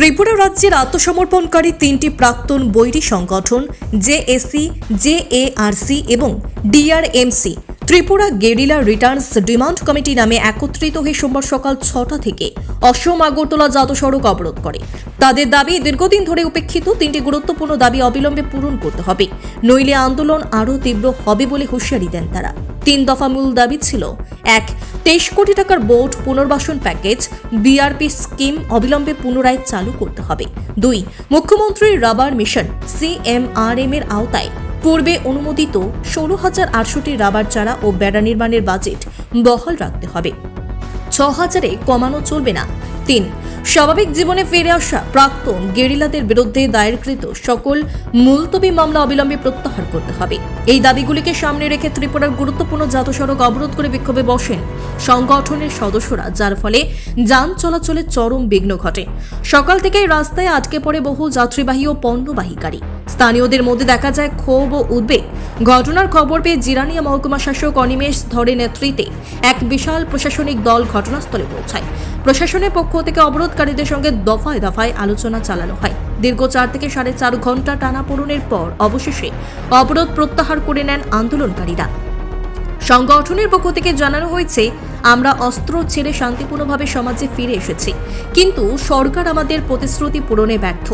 ত্রিপুরা রাজ্যের আত্মসমর্পণকারী তিনটি প্রাক্তন বৈরী সংগঠন জেএসি জেএআরসি এবং DRMC Tripura guerrilla returns demand committee নামে একত্রিত হয়ে সোমবার সকাল ছটা থেকে অসম আগরতলা জাত সড়ক অবরোধ করে। তাদের দাবি, দীর্ঘদিন ধরে উপেক্ষিত তিনটি গুরুত্বপূর্ণ দাবি অবিলম্বে পূরণ করতে হবে। নইলে আন্দোলন আরও তীব্র হবে বলে হুঁশিয়ারি দেন তারা। তিন দফা মূল দাবি ছিল, এক তেইশ কোটি টাকার বোর্ড পুনর্বাসন প্যাকেজ, বিআরপি স্কিম অবিলম্বে পুনরায় চালু করতে হবে। দুই মুখ্যমন্ত্রী রাবার মিশন, সিএমআরএম এর আওতায় পূর্বে অনুমোদিত ষোলো হাজার আটশোটি রাবার চারা ও বেড়া নির্মাণের বাজেট বহাল রাখতে হবে। ছ হাজারে কমানো চলবে না। তিন স্বাভাবিক জীবনে ফিরে আসা প্রাক্তন গেরিলাদের বিরুদ্ধে দায়েরকৃত সকল মুলতবি মামলা অবিলম্বে প্রত্যাহার করতে হবে। এই দাবিগুলিকে সামনে রেখে ত্রিপুরার গুরুত্বপূর্ণ জাত সড়ক অবরোধ করে বিক্ষোভে বসেন সংগঠনের সদস্যরা, যার ফলে যান চলাচলে চরম বিঘ্ন ঘটে। সকাল থেকেই রাস্তায় আটকে পড়ে বহু যাত্রীবাহী ও পণ্যবাহী গাড়ি। স্থানীয়দের মধ্যে দেখা যায় ক্ষোভ ও উদ্বেগ। ঘটনার খবর পেয়ে জিরানিয়া মহকুমা শাসক অনিমেষ ধরে নেতৃত্বে এক বিশাল প্রশাসনিক দল ঘটনাস্থলে পৌঁছায়। প্রশাসনের পক্ষ থেকে অবরোধকারীদের সঙ্গে দফায় দফায় আলোচনা চালানো হয়। দীর্ঘ চার থেকে সাড়ে চার ঘণ্টা টানাপোড়েনের পর অবশেষে অবরোধ প্রত্যাহার করে নেন আন্দোলনকারীরা। সংগঠনের পক্ষ থেকে জানানো হয়েছে আমরা অস্ত্র ছেড়ে শান্তিপূর্ণভাবে সমাজে ফিরে এসেছি। কিন্তু সরকার আমাদের প্রতিশ্রুতি পূরণে ব্যর্থ।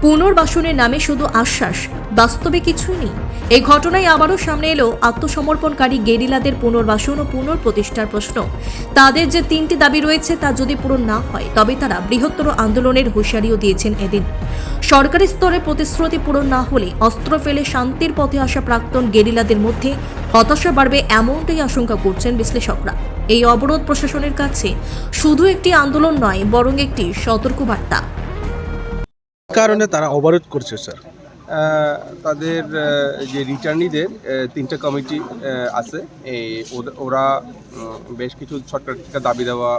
পুনর্বাসনের নামে শুধু আশ্বাস, বাস্তবে কিছুই নেই। এই ঘটনায় আবারও সামনে এলো আত্মসমর্পণকারী গেরিলাদের পুনর্বাসন ও পুনর্প্রতিষ্ঠার প্রশ্ন। তাদের যে তিনটি দাবি রয়েছে তা যদি পূরণ না হয়, তবে তারা বৃহত্তর আন্দোলনের হুঁশিয়ারিও দিয়েছেন এদিন। সরকারি স্তরে প্রতিশ্রুতি পূরণ না হলে অস্ত্র ফেলে শান্তির পথে আসা প্রাক্তন গেরিলাদের মধ্যে হতাশা বাড়বে এমনটাই আশঙ্কা করছেন বিশ্লেষকরা। এই অবরোধ প্রশাসনের কাছে শুধু একটি আন্দোলন নয়, বরং একটি সতর্কবার্তা। কারণে তারা অবরোধ করছে, স্যার। তাদের যে রিটার্নিদের তিনটা কমিটি আছে। এই ওরা বেশ কিছু সরকার থেকে দাবি দেওয়া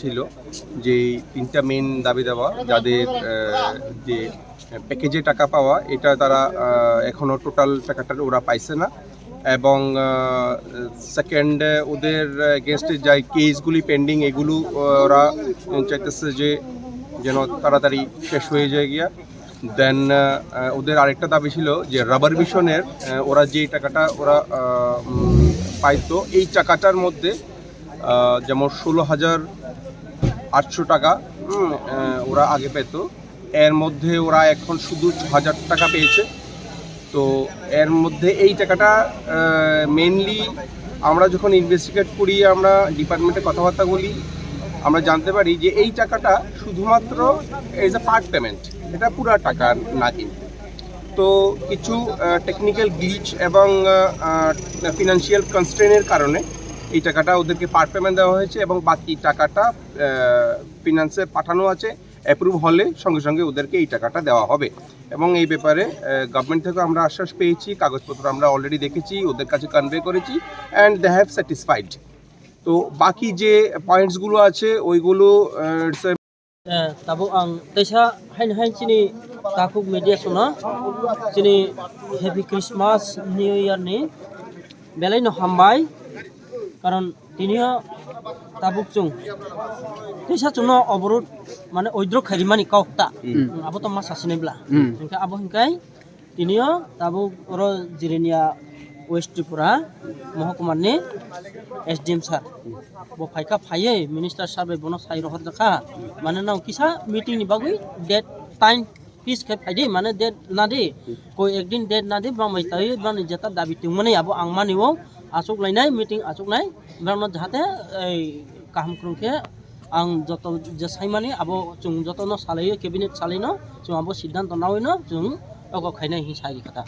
ছিল। যে তিনটা মেন দাবি দেওয়া, যাদের যে প্যাকেজে টাকা পাওয়া, এটা তারা এখনও টোটাল টাকাটা ওরা পাইছে না। এবং সেকেন্ড ওদের এগেনস্টে যা কেসগুলি পেন্ডিং এগুলো ওরা চাইতেছে যে যেন তাড়াতাড়ি শেষ হয়ে যায় গিয়া। দেন ওদের আরেকটা দাবি ছিল যে রাবার মিশনের ওরা যে টাকাটা ওরা পাইতো, এই টাকাটার মধ্যে যেমন ষোলো হাজার আটশো টাকা ওরা আগে পেত। এর মধ্যে ওরা এখন শুধু হাজার টাকা পেয়েছে। তো এর মধ্যে এই টাকাটা মেনলি আমরা যখন ইনভেস্টিগেট করি, আমরা ডিপার্টমেন্টে কথাবার্তা বলি, আমরা জানতে পারি যে এই টাকাটা শুধুমাত্র এজ এ পার্ট পেমেন্ট এটা পুরো টাকা না কিন্তু তো কিছু টেকনিক্যাল গ্লিচ এবং ফিনান্সিয়াল কনস্ট্রেনের কারণে এই টাকাটা ওদেরকে পার্ট পেমেন্ট দেওয়া হয়েছে এবং বাকি টাকাটা ফিনান্সে পাঠানো আছে। অ্যাপ্রুভ হলে সঙ্গে সঙ্গে ওদেরকে এই টাকাটা দেওয়া হবে। এবং এই ব্যাপারে গভর্নমেন্ট থেকে আমরা আশ্বাস পেয়েছি, কাগজপত্র আমরা অলরেডি দেখেছি, ওদের কাছে কনভে করেছি অ্যান্ড দে হ্যাভ স্যাটিসফাইড তো বাকি যে পয়েন্টসগুলো আছে, ওইগুলো tabuk ang tesa hain hain sini takuk media suna sini happy christmas, new year tabukcung desa cuno obrut mana oidro kharimani kaukta abo to mas asine bla hinka abo hinkai tinio tabuk oro jirenia west Tripura মহকুমার নে S D M sir বো ফাইকা ফাইয়ে minister সাহেব বন সাই রহর দেখা মানে নাও কিসা meeting নিবাগুই ডেট টাইম পিস খেপ ফাইদে মানে ডেট না দে কই একদিন ডেট না দে বামাই তাই বানি জেতা দাবি তিং মানে আবো আং আসুক লাইনাই মিটিং আসুক নাই। ब्रह्म जाते काम क्रुखे आं जत जेसाइमानि आब जों जतन सालायो केबिनेट सालायनो जों आब सिद्धान्त नावैनो जों अगो खायनाय हिसाबै खोथा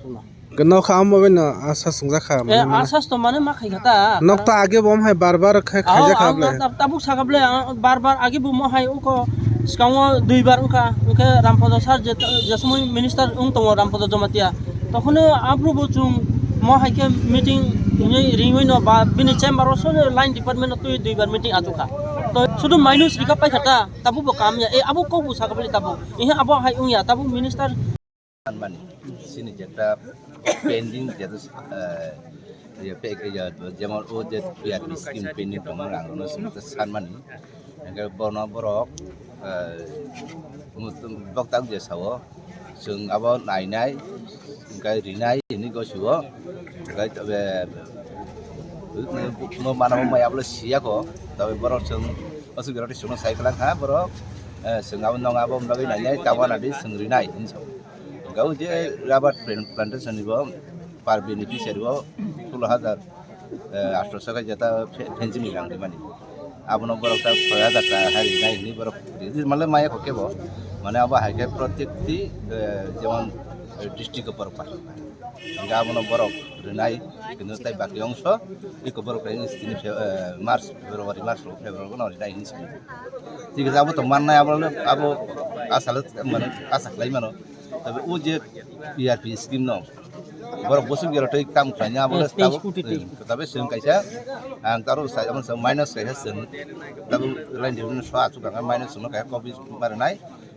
जोंना गनाव खाम बबे न आसा सुंजा खा ए आसा तो माने मा खाय खाता नक्ता आगे बम है बार बार खाय खाय जा खाबले ताबु सागाबले बार बार आगे बम है उनको सिगाङाव दुइबार उखा उखे रामपद सार जे जे समय मिनिस्टार उं दङ रामपद जमातिया তখন আব্রু বচুং মহাইকে মিটিং রিংইন বা বিনি চেম্বার সনে লাইন ডিপার্টমেন্ট তুই দুইবার মিটিং আতুকা তো শুধু মাইনুস রিকা পাই খাতা তাবু বো কাম এ আবু কো বুসা কাবলি তাবু ইহে আবু হাই উইয়া তাবু মিনিস্টার মানে সিনি যেটা পেন্ডিং যেটা যেমন ও যে দুই আর স্কিম পেন্ডিং তোমার আন্দোলন সানমানি বক্তা যে সাব जों आबो नायनाय cái rỉ này ini có sửa cái về nó mà nó mày áp lực xí có tại bờ sông ở sông cái sông sai cái lăng ha bờ sông ngao nong abo nó cái này nhảy cao là đi sông rỉ này ini sao cái cái rubber plantation này bờ par beneficiary bờ 16000 800 cái যেটা fencing লাগানো মানে আপনার বরফ তার ছয় হাজার টাকা হারি নাই বরফ মানে মায়া হকেব মানে আবার হাইকে প্রত্যেকটি যেমন ডিস্ট্রিক্ট বরফ পাই আপনার বরফ নাই কিন্তু তাই বাকি অংশ ইকো বরফ তিনি মার্চ ফেব্রুয়ারি মার্চ ফেব্রুয়ারি নয় নাই। হিনসাই ঠিক আছে আবো তো মাননাই আবার আবো আসালে মানে আশা খালাই মানো। তবে ও যে পিআরপি স্কিম ন বরফ বসু গেরটাই কাম খাইনি আবার Eh, তেইশ কোটি, তেইশ tapi sing kaisa ang taruh saya aman sa minus kaisa sen tapi lain di mana soal